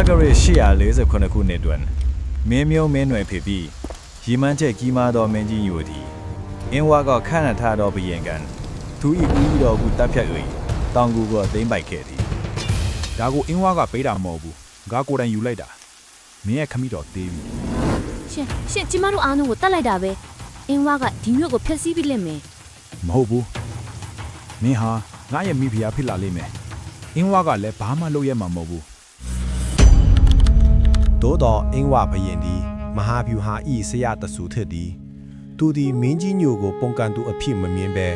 တက္ကရာ848ခုနှစ်တွင်မင်းမျိုးမင်းနွယ်ဖြစ်ပြီးရီမန်းချက်ကြီးမားသောမင်းကြီးညိုသည်အင်းဝါကခန့်ထသောဘယင်ကန်သူဤဦးတော်ကူတပ်ဖြတ်၍တောင်ကူကသိမ့်ပိုက်ခဲ့သည်ဒါကိုအင်းဝါကပေးတာမဟုတ်ဘူးငါကိုယ်တိုင်ယူလိုက်တာမင်းရဲ့ခမီတော်တေးပြီရှင်ရှင်ကျမတို့အားလုံးကိုတတ်လိုက်တာပဲအင်းဝါကဒီမြို့ကိုဖျက်ဆီးပြီးလက်မယ်မဟုတ်ဘူးမင်းဟာငါရဲ့မိဖုရားဖြစ်လာလိမ့်မယ်အင်းဝါကလည်းဘာမှလုပ်ရမှာမဟုတ်ဘူး သို့တော်အင်းဝဘရင်သည်မဟာဗျူဟာဤဆရာတဆူထစ်သည်သူသည်မင်းကြီးညိုကိုပုံကန်သူအဖြစ်မမြင်ပဲ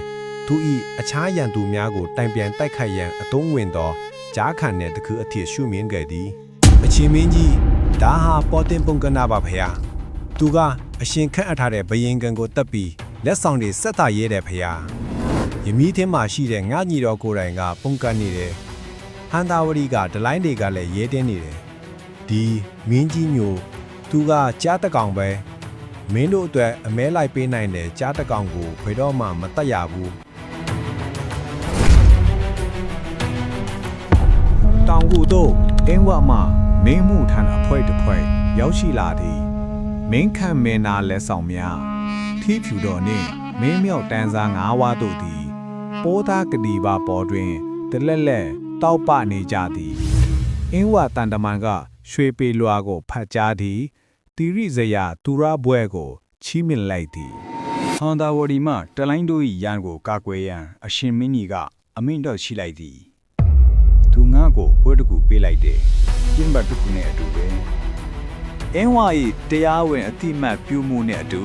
သူဤအခြားရန်သူများကိုတိုင်ပြန်တိုက်ခိုက်ရန်အတုံးဝင်သောကြားခံတဲ့တခုအထည်ရှုမြင်ခဲ့သည်အချင်းမင်းကြီးဒါဟာပေါ်တင်ပုံကနာပါဖရာသူကအရှင်ခန့်အပ်ထားတဲ့ဘရင်ကန်ကိုတပ်ပြီးလက်ဆောင်တွေဆက်တာရဲတဲ့ဖရာယမီးထင်းမှာရှိတဲ့ငါညီတော်ကိုယ်တိုင်ကပုံကန်နေတယ်ဟန်တာဝရီကဒလိုင်းတွေကလည်းရဲတင်းနေတယ် ဒီမင်းကြီးညိုသူကကြားတကောင်ပဲမင်းတို့အတွက်အမဲလိုက်ပေးနိုင်တဲ့ကြားတကောင်ကိုဘယ်တော့မှမတတ်ရဘူးတောင်ကူတို့အင်းဝမှမင်းမှုထန်အဖွဲတစ်ဖွဲရောက်ရှိလာသည်မင်းခန့်မင်းနာလက်ဆောင်များထီးဖြူတော်နှင့်မင်းမြောက်တန်းစားငါးဝါတို့သည်ပိုးသားကတိပါပေါ်တွင်တလက်လက်တောက်ပနေကြသည်အင်းဝတန်တမန်က ရွှေပေလွာကိုဖတ်ကြားသည်တိရိဇယသူရဘွဲကို ချီးမြှင့်လိုက်သည်ဟန်တာဝရီမှတလိုင်းတို့၏ရန်ကိုကာကွယ်ရန် အရှင်မင်းကြီးကအမိန့်တော်ရှိလိုက်သည်သူငါ့ကိုပွဲတစ်ခုပေးလိုက်တယ်ပြင်းပတ်တစ်ခုနဲ့အတူပဲအင်းဝါ၏တရားဝင်အတိမတ်ပြုမှုနဲ့အတူ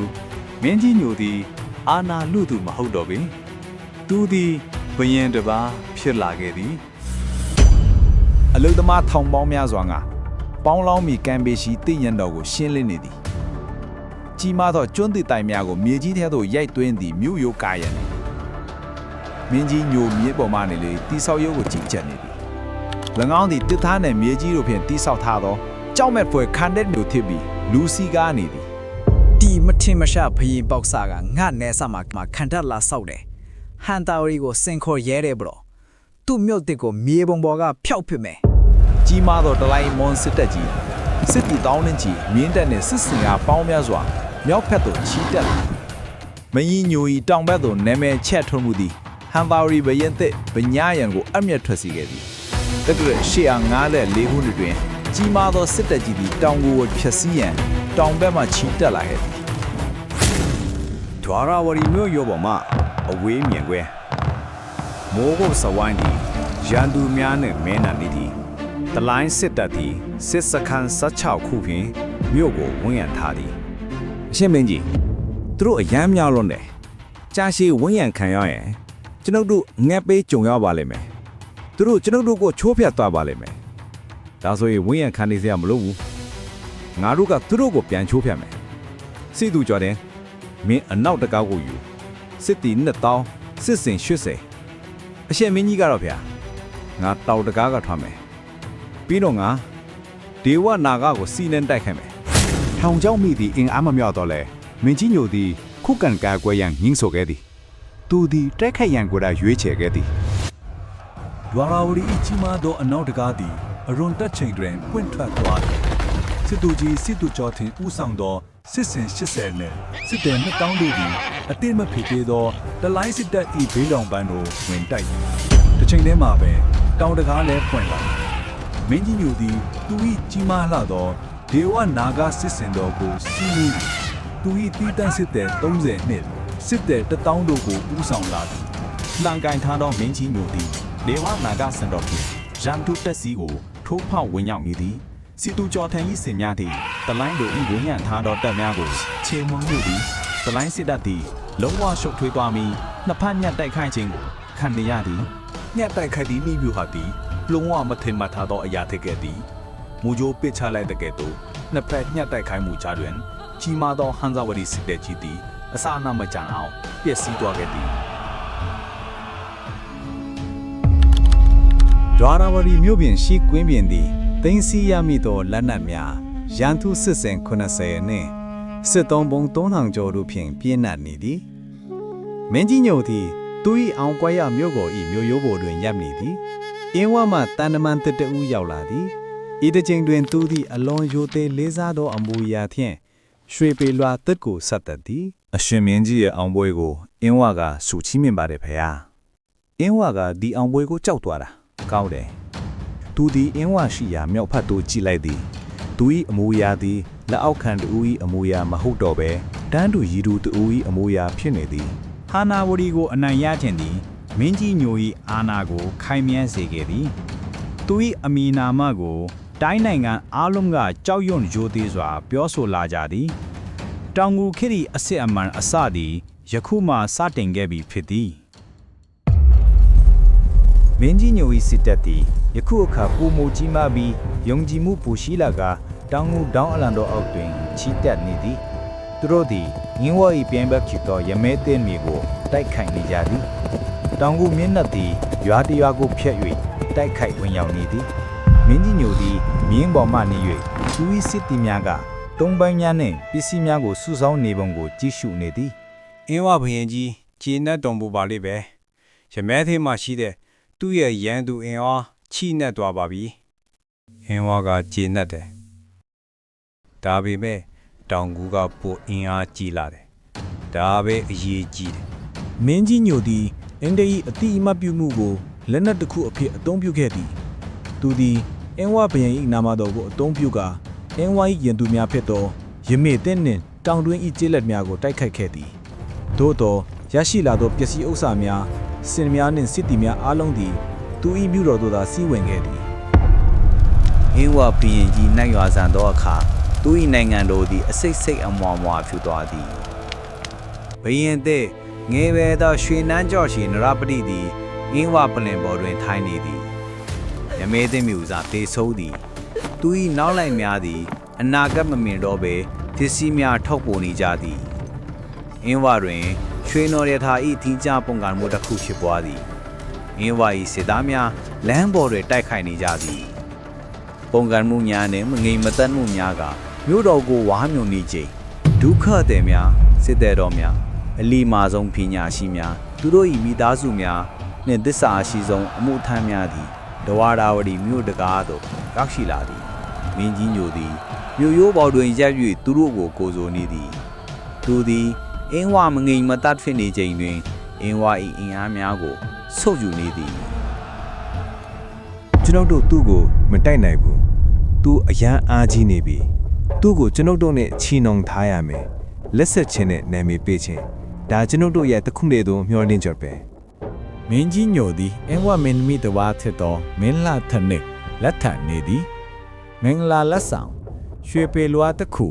မင်းကြီးညိုသည် အာနာလူသူမဟုတ်တော့ပင်သူသည်ဘယင်တစ်ပါးဖြစ်လာခဲ့သည်အလုသမားထောင်ပေါင်းများစွာက ပေါင်းလောင်းမီကံပေရှိတင့်ရန်တော်ကိုရှင်းလင်းနေသည်ကြီးမားသောကျွန်းသစ်တိုင်များကိုမြေကြီးထဲသို့ရိုက်သွင်းသည်မြို့ရိုးကာရန်မင်းကြီးညိုမြေပေါ်မှနေလေတိဆောက်ရုပ်ကိုကြည်ချက်နေသည်၎င်းသည်တစ်သားနှင့်မြေကြီးတို့ဖြင့်တိဆောက်ထားသောကြောက်မဲ့ဖွယ်ခန္ဓာမျိုးဖြစ်ပြီးလူစီကားနေသည်တီမထင်မရှာဖရင်ပေါက်စာကငါနဲဆာမှာမှာခံတတ်လာဆောက်တယ်ဟန်တာဝရီကိုစင်ခေါ်ရဲတယ်ဘရောသူ့မြို့တစ်ကိုမြေပုံပေါ်ကဖျောက်ပစ်မယ် ကြီးမားသောတလိုင်းမွန်စစ်တပ်ကြီးစစ်တီတောင်းနှင်းကြီးမြင်းတပ်နှင့်စစ်စင်အားပေါင်းများစွာမြောက်ဖက်သို့ချီတက်လာမင်းကြီးညိုဤတောင်ဘက်သို့နာမည်ချက်ထွန်းမှုသည်ဟန်ပါရီဘရင်သစ်ဗညာရန်ကိုအမျက်ထွက်စေခဲ့သည်တက္ကရာ854ခုနှစ်တွင် ကြီးမားသောစစ်တပ်ကြီးသည်တောင်ကိုဖျက်ဆီးရန်တောင်ဘက်မှချီတက်လာခဲ့သည်ဒွါရဝရီမြို့ရောပေါ်မှအဝေးမြင်ကွဲမိုးကုတ်စဝိုင်းသည်ရန်သူများနှင့်မင်းနာနေသည် တလိုင်းစစ်တပ်သည်စစ်စခန်း16ခုဖြင့်မြို့ကိုဝန်းရံထားသည်အရှင်မင်းကြီးသူတို့အယမ်းများလွန်းတယ်ကြာရှည်ဝန်းရံခံရရင်ကျွန်ုပ်တို့ငက်ပေးကြုံရပါလိမ့်မယ်သူတို့ကျွန်ုပ်တို့ကိုချိုးဖျက်သွားပါလိမ့်မယ်ဒါဆိုရင်ဝန်းရံခံနေစရာမလိုဘူးငါတို့ကသူတို့ကိုပြန်ချိုးဖျက်မယ်စီသူကြော်တယ်မင်းအနောက်တကောက်ကိုယူစစ်တီ2000စစ်စင်80အရှင်မင်းကြီးကတော့ဗျာငါတောက်တကားကထွက်မယ် ပြီးတော့ငါဒေဝနာဂကိုစီနင်းတိုက်ခိုက်မယ်ထောင်ချောက်မိသည့်အင်အားမမြောက်တော့လဲမင်းကြီးညိုသည်ခုကန်ကာကွယ်ရန်ငင်းဆိုခဲ့သည်သူသည်တိုက်ခိုက်ရန်ကိုယ်တိုင်ရွေးချယ်ခဲ့သည်ဒွါရာဝရီအကြီးမားသောအနောက်တကားသည်အရွန်တက်ချိန်တွင်ပွင့်ထွက်သွားသည်စစ်သူကြီးစစ်သူကျော်ထင်ဦးဆောင်သောစစ်စင်80နဲ့စစ်တယ်နှစ်တောင်းတို့သည်အတိမဖြစ်သေးသောတလိုင်းစစ်တပ်၏ဘေးလောင်ပန်းကိုဝင်တိုက်သည်တစ်ချိန်တည်းမှာပဲတောင်တကားလည်းဖွင့်လာ မင်းကြီးညိုသည်သူ၏ကြီးမားလှသောဒေဝနာဂစစ်စင်တော်ကိုစီးနင်းသည်သူ၏တီးတန့်စစ်သည်30နှင့်စစ်သည်1000တို့ကိုဦးဆောင်လာသည်လှန်ကင်ထားသောမင်းကြီးမျိုးသည်ဒေဝနာဂစံတော်ဖြင့်ရန်သူတက်စီကိုထိုးဖောက်ဝင်ရောက်နေသည်စီတူကျော်ထန်၏စင်များသည်တလိုင်းတို့၏ဝန်းရံထားသောတပ်များကိုခြေမုံမှုသည်တလိုင်းစစ်တပ်သည်လုံးဝရှုပ်ထွေးသွားပြီးနှစ်ဖက်ညက်တိုက်ခိုက်ခြင်းကိုခံနေရသည်ညက်တိုက်ခိုက်သည့်ဤမျိုးဟာသည် လုံးဝမထင်မှတ်ထားသောအရာဖြစ်ခဲ့သည်မူကြိုးပစ်ချလိုက်တဲ့ကဲ့သို့နှစ်ဖက်ညက်တိုက်ခိုက်မှုကြားတွင်ကြီးမားသောဟန်ဇဝရီစစ်တပ်ကြီးသည်အစအနမကြံအောင်ပျက်စီးသွားခဲ့သည်ဒွါရဝရီမြို့ပြင်ရှိကွင်းပြင်သည်သိန်းစီရမိသောလက်နက်များရန်သူစစ်စင်80နှင့်စစ်သုံးပုံ3000ကျော်တို့ဖြင့်ပြည့်နှက်နေသည်မင်းကြီးညိုသည်သူ၏အောင်ကွက်ရမြို့ကို၏မြို့ရိုးပေါ်တွင်ရပ်နေသည် အင်းဝမှတန်တမန်တစ်တဦးရောက်လာသည်ဤတစ်ချိန်တွင်သူသည်အလွန်ယိုသေးလေးစားသောအမူအရာဖြင့်ရွှေပေလွှာတက်ကိုဆက်သက်သည်အရှင်မင်းကြီးရဲ့အောင်ပွဲကိုအင်းဝကစူချီးမြှင့်ပါတယ်ဖေဟာအင်းဝကဒီအောင်ပွဲကိုကြောက်သွားတာကောင်းတယ်သူဒီအင်းဝရှိရာမြောက်ဖက်သို့ကြည့်လိုက်သည်သူ၏အမူအရာသည်လက်အောက်ခံတူ၏အမူအရာမဟုတ်တော့ဘဲတန်းတူရည်သူတူ၏အမူအရာဖြစ်နေသည်ဟာနာဝရီကိုအနိုင်ရခြင်းသည် မင်းကြီးညို၏အာဏာကို ခိုင်မြဲစေခဲ့သည်သူ၏အမီနာမကို တိုင်းနိုင်ငံအားလုံးကကြောက်ရွံ့ရိုသေစွာ ပြောဆိုလာကြသည်တောင်ငူခေတ်၏အစစ်အမှန်အစသည်ယခုမှစတင်ခဲ့ပြီဖြစ်သည်မင်းကြီးညို၏စစ်တပ်သည်ယခုအခါပုံမူကြီးမားပြီးယုံကြည်မှုပူရှိလာကတောင်ငူတောင်အလန်တော်အောက်တွင်ချီတက်နေသည်သူတို့သည်ငင်းဝ၏ပြိုင်ဘက်ဖြစ်သောရမဲသိန်းမြေကိုတိုက်ခိုက်နေကြသည် တောင်ကူမြင့်နှက်သည်ရွာတရွာကိုဖျက်၍တိုက်ခိုက်ဝင်ရောက်နေသည်မင်းကြီးညိုသည်မြင်းပေါ်မှနေ၍သူ၏စစ်သည်များကတုံးပိုင်းများနှင့်ပစ္စည်းများကိုစုဆောင်းနေပုံကိုကြည့်ရှုနေသည်အင်းဝဘရင်ကြီးခြေနဲ့တုံပူပါလိမ့်ပဲရမဲသေးမှရှိတဲ့သူ့ရဲ့ရန်သူအင်အားချိနဲ့သွားပါပြီအင်းဝကခြေနဲ့တယ်ဒါပေမဲ့တောင်ကူကပိုအင်အားကြီးလာတယ်ဒါပဲအရေးကြီးတယ်မင်းကြီးညိုသည် အင်ဒ၏အတိအမှတ်ပြုမှုကိုလက်နက်တစ်ခုအဖြစ်အသုံးပြုခဲ့သည်သူသည်အင်းဝဘရင်၏နာမတော်ကိုအသုံးပြုကာအင်းဝ၏ယင်သူများဖြစ်သောရမေသင်းနှင့်တောင်တွင်း၏ကျေးလက်များကိုတိုက်ခိုက်ခဲ့သည်သို့သောရရှိလာသောပစ္စည်းဥစ္စာများစင်များနှင့်စစ်သည်များအားလုံးသည်သူ၏မြို့တော်သို့သာစီးဝင်ခဲ့သည်အင်းဝဘီရင်ကြီးနိုင်ရွာဆန်သောအခါသူ၏နိုင်ငံတော်သည်အစိတ်စိတ်အမွာမွာဖြစ်သွားသည်ဘီရင်တဲ့ ငယ်ပဲသောရွှေနန်းကြော့ရှိနရပတိသည်အင်းဝပလင်ပေါ်တွင်ထိုင်နေသည်ရမဲသိမြူစာတေဆိုးသည်သူ၏နောက်လိုက်များသည် အနာဂတ်မမြင်တော့ဘဲပစ္စည်းများထောက်ပေါ်နေကြသည်အင်းဝတွင်ရွှေနော်ရထာ၏ထင်းကြပုံကံမှုတစ်ခုဖြစ်ပွားသည်အင်းဝ၏စစ်သားများလမ်းပေါ်တွင်တိုက်ခိုက်နေကြသည်ပုံကံမှုများနှင့်မငိမ်မသက်မှုများကမြို့တော်ကိုဝါမြုံနေချိန်ဒုက္ခတဲ့များစစ်တဲ့တော်များ အလီမာဆုံးပညာရှိများသူတို့၏မိသားစုများနှင့်သစ္စာအရှိဆုံးအမှုထမ်းများသည်တဝါရာဝတီမြို့တကားသို့ရောက်ရှိလာသည်မင်းကြီးညိုသည်မြို့ရိုးပေါ်တွင်ရပ်၍သူတို့ကိုကိုဆိုနေသည်သူသည်အင်းဝမငိမ်မသက်ဖြစ်နေချိန်တွင်အင်းဝ၏အင်အားများကိုဆုပ်ယူနေသည်ကျွန်ုပ်တို့သူ့ကိုမတိုက်နိုင်ဘူး။သူအရန်အားကြီးနေပြီ။သူ့ကိုကျွန်ုပ်တို့နဲ့ချီနှောင်ထားရမယ်။လက်ဆက်ချင်းနဲ့နာမည်ပေးခြင်း။ ဒါကျွန်ုပ်တို့ရဲ့တခုနေသောမျှော်လင့်ချက်ပဲမင်းကြီးညိုသည်အင်းဝမင်းမိတဝါထစ်သောမင်းလာထနှင့်လက်ထနေသည်မင်္ဂလာလက်ဆောင်ရွှေပေလွားတစ်ခု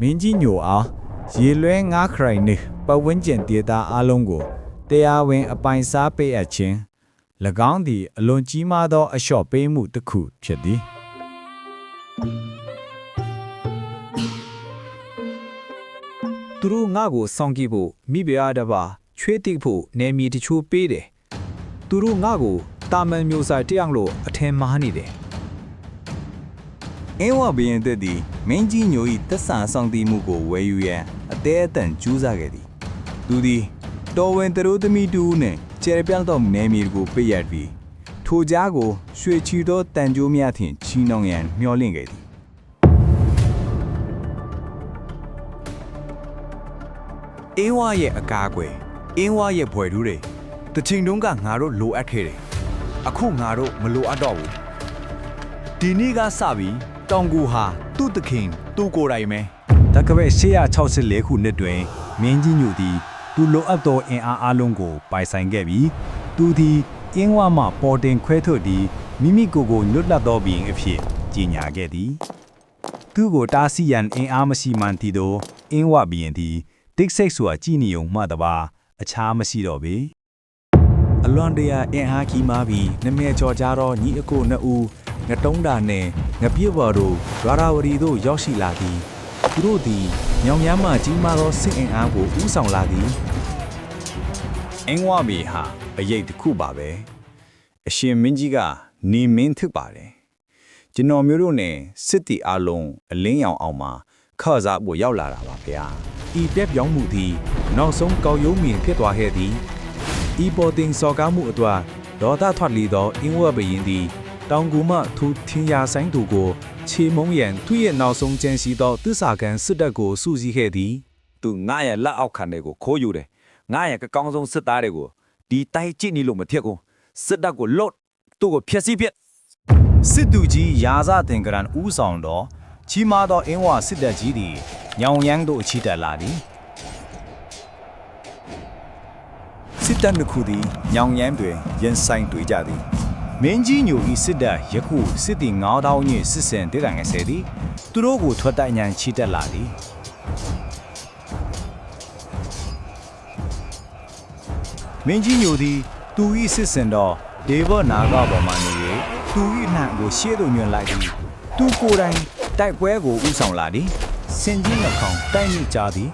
မင်းကြီးညိုအားရေလွဲငါးခရိုင်နှင့်ပတ်ဝန်းကျင်ဒေသအလုံးကိုတရားဝင်အပိုင်စားပေးအပ်ခြင်း၎င်းသည်အလွန်ကြီးမားသောအလျှော့ပေးမှုတစ်ခုဖြစ်သည် သူတို့ငါ့ကိုစောင့်ကြည့်ဖို့မိဖုရားတစ်ပါးချွေးတိတ်ဖို့နေမီတချို့ပေးတယ်သူတို့ငါ့ကိုတာမန်မျိုးစားတယောက်လို့အထင်မှားနေတယ်အင်းဝဘရင်သက်သည်မင်းကြီးညို၏တက်ဆာဆောင်တည်မှုကိုဝယ်ယူရန်အသေးအတန်ကြိုးစားခဲ့သည်သူသည်တော်ဝင်သူတို့သမီးတူနှင့်ကျယ်ပြန့်သောနေမီကိုပိတ်ရပြီးထိုကြားကိုရွှေချီသောတန်ကြိုးများဖြင့်ချီနှောင်ရန်မျှော်လင့်ခဲ့သည် အင်းဝရဲ့အကားအကွယ်အင်းဝရဲ့ဘွယ်တူးတွေတချိန်တုန်းကငါတို့လိုအပ်ခဲ့တယ်အခုငါတို့မလိုအပ်တော့ဘူးဒီနေ့ကစပြီးတောင်ကူဟာသူ့သခင်သူ့ကိုယ်တိုင်ပဲတက္ကပဲ864ခုနှစ်တွင်မင်းကြီးညိုသည်သူလိုအပ်သောအင်အားအလုံးကို ပိုင်ဆိုင်ခဲ့ပြီးသူသည်အင်းဝမှပေါ်တင်ခွဲထုတ်ပြီးမိမိကိုယ်ကိုညွတ်လတ်သောဘီရင်အဖြစ်ကြီးညာခဲ့သည်သူကိုတားဆီးရန်အင်အားမရှိမှန်သည့်သောအင်းဝဘီရင်သည် တိတ်ဆိတ်စွာကြည်နေုံမှတပါအခြားမရှိတော့ပေအလွန်တရာအင်အားကြီးမားပြီးနမဲကျော်ကြတော့ညီအကိုနှစ်ဦးငတုံးတာနဲ့ငပြည့်ပေါ်တို့ဒွါရာဝရီတို့ရောက်ရှိလာသည်သူတို့သည်ညောင်များမှကြီးမားသောစစ်အင်အားကိုဥဆောင်လာသည်အင်းဝဘီဟာအရေးတစ်ခုပါပဲအရှင်မင်းကြီးကနေမင်း thức ပါတယ်ကျွန်တော်မျိုးတို့နဲ့စစ်တီအလုံးအလင်းရောင်အောင်မှာ ခါစားဖို့ရောက်လာတာပါဗျာဤပြက်ပြောင်းမှုသည်နောက်ဆုံးကောက်ရုံးမြင်ဖြစ်သွားခဲ့သည်ဤပေါ်တင်စော်ကားမှုအတွက်ဒေါသထွက်လီသောအင်းဝဘရင်သည်တောင်ကူမှသူထင်ရဆိုင်သူကိုချေမုံရန်သူ့ရဲ့နောက်ဆုံးကြံစီသောသစ္စာခံစစ်တပ်ကိုစူးစီးခဲ့သည်သူငါရဲ့လက်အောက်ခံတွေကိုခိုးယူတယ်ငါရဲ့ကကောင်းဆုံးစစ်သားတွေကိုဒီတိုက်ကြည့်နေလို့မထက်ဘူးစစ်တပ်ကိုလော့သူ့ကိုဖျက်ဆီးပြက်စစ်သူကြီးရာဇသင်္ကရန်ဦးဆောင်တော့ ကြီးမားသောအင်းဝစစ်တပ်ကြီးသည်ညောင်ရမ်းတို့အချီတက်လာသည်စစ်တပ်နှစ်ခုသည်ညောင်ရမ်းတွင်ရင်ဆိုင်တွေ့ကြသည်မင်းကြီးညိုဤစစ်တပ်ယခုစစ်တီ9000ညစစ်စင်တေကငယ်ဆယ်သည်သူတို့ကိုထွက်တိုက်ညံချီတက်လာသည်မင်းကြီးညိုသည်သူဤစစ်စင်တော့ဒေဝနာဂပေါ်မှနေ၍သူဤလှန်ကိုရှေ့သို့ညွှန်လိုက်သည်သူကိုယ်တိုင် တိုက်ပွဲကိုဥဆောင်လာသည်စင်ကြီးနှကောင်တိုက်မိကြသည်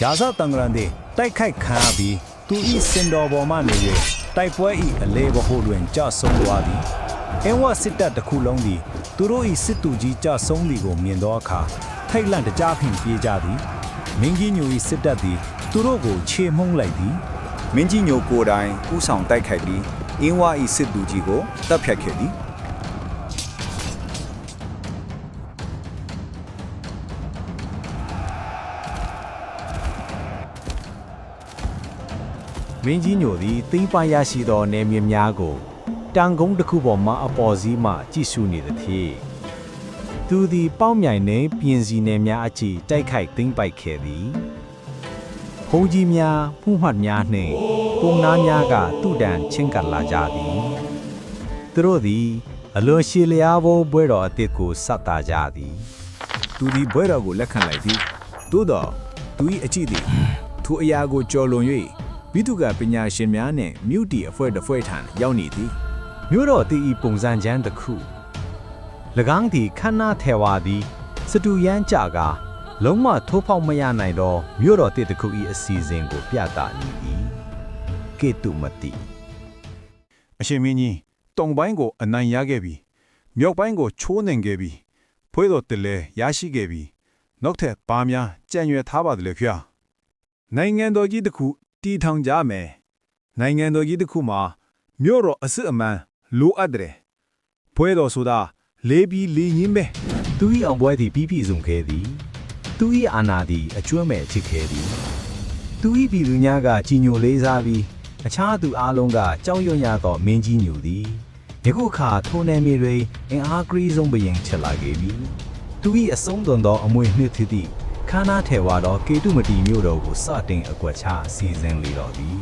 ရာဇတံဂရန်သည်တိုက်ခိုက်ခံရပြီးသူဤစင်တော်ပေါ်မှနေ၍တိုက်ပွဲဤအလေဘဟုတွင်ကြဆုံးသွားသည်အင်းဝစစ်တပ်တစ်ခုလုံးသည်သူတို့ဤစစ်သူကြီးကြဆုံးသည်ကိုမြင်သောအခါထိတ်လန့်တကြားဖြင့်ပြေးကြသည်မင်းကြီးညိုဤစစ်တပ်သည်သူတို့ကိုခြေမှုန်းလိုက်သည်မင်းကြီးညိုကိုယ်တိုင်ဥဆောင်တိုက်ခိုက်ပြီးအင်းဝါဤစစ်သူကြီးကိုတပ်ဖြတ်ခဲ့သည် မင်းကြီးညိုသည်သိမ်းပိုင်ရရှိသောနေမြေများကိုတန်ကုန်းတစ်ခုပေါ်မှအပေါ်စီးမှကြည့်ရှုနေသည်ဖြစ်သူသည်ပေါက်မြိုင်နှင့်ပြင်စီနယ်များအချိတိုက်ခိုက်သိမ်းပိုက်ခဲ့သည်ဘုံကြီးများဖူးမှတ်များနှင့်ပုံနာများကတုတန်ချင်းကပ်လာကြသည်သူတို့သည်အလွန်ရှည်လျားသောဘွဲတော်အသစ်ကိုစတ်တာကြသည်သူသည်ဘွဲတော်ကိုလက်ခံလိုက်သည်သို့တော့သူ၏အကြည့်သည်ထိုအရာကိုကြော်လွန်၍ မိတုကပညာရှင်များနှင့်မြို့တီအဖွဲ့တစ်ဖွဲ့ထံရောက်နေသည်မြို့တော်တည်ဤပုံစံချမ်းတစ်ခု၎င်းသည်ခန္ဓာထေဝါသည်စတူရန်ကြကာလုံးဝထိုးဖောက်မရနိုင်သောမြို့တော်တည်တစ်ခု၏အစီအစဉ်ကိုပြသနေသည်ကေတုမတိအရှင်မင်းကြီးတုံပိုင်းကိုအနိုင်ရခဲ့ပြီမြောက်ပိုင်းကိုချိုးနှင်ခဲ့ပြီဖွဲတော်တလဲရရှိခဲ့ပြီနောက်ထပ်ဘာများကြံ့ရွယ်ထားပါသလဲခင်ဗျာနိုင်ငံတော်ကြီးတစ်ခု တည်ထောင်ကြမယ်နိုင်ငံတော်ကြီးတစ်ခုမှာမြို့တော်အစစ်အမှန်လိုအပ်တယ်ဖွဲတော်ဆိုတာလေးပြီးလေးရင်းပဲသူ၏အောင်ပွဲသည်ပြီးပြည့်စုံခဲ့သည်သူ၏အာဏာသည်အကျွမ်းမဲ့ချစ်ခဲ့သည်သူ၏ပြည်သူများကကြီးညိုလေးစားပြီးအခြားသူအလုံးကကြောက်ရွံ့ရသောမင်းကြီးညိုသည်ယခုအခါထိုနယ်မြေတွင်အင်အားကရီးဆုံးပရင်ချက်လာခဲ့ပြီသူ၏အဆုံးသွန်သောအမွေနှစ်သည့် သည့်ခန္ဓာထဲဝါသောကေတုမတီမြို့တော်ကိုစတင်အကွက်ချစီစဉ်လေတော်သည်